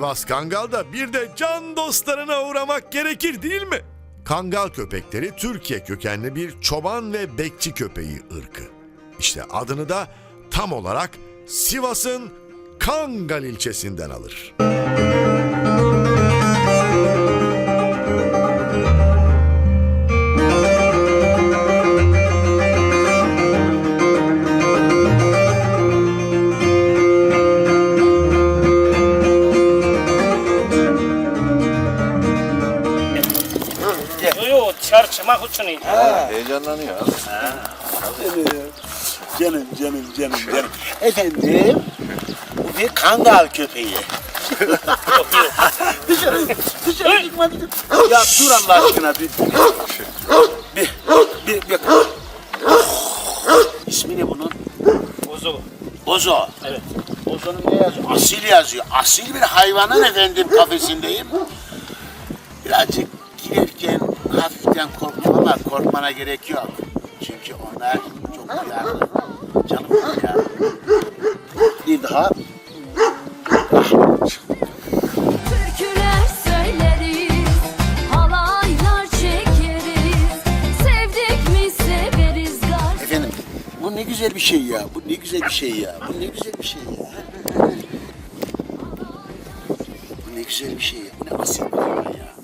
Sivas Kangal'da bir de can dostlarına uğramak gerekir değil mi? Kangal köpekleri Türkiye kökenli bir çoban ve bekçi köpeği ırkı. İşte adını da tam olarak Sivas'ın Kangal ilçesinden alır. Yo çarçıma uçunu. Heyecanlanıyor abi. Canım canım canım canım. Efendim bu bir kangal köpeği. dışarı dışarı çıkmadı. Ya dur Allah aşkına bir. Bir bir bir. İsmi ne bunun? Bozu. Bozo. Evet. Bozo'nun ne yazıyor? Asil yazıyor. Asil bir hayvanın efendim kafesindeyim. Birazcık girerken hafiften korktum ama korkmana gerek yok. Çünkü onlar çok duyarlı. Canım ya. Bir daha. Türküler söyleriz, halaylar çekeriz. Sevdik mi severiz gar. Efendim bu ne güzel bir şey ya. Bu ne güzel bir şey ya. Bu ne güzel bir şey ya. Bu ne güzel bir şey ya. Bu ne asil bir hayvan ya.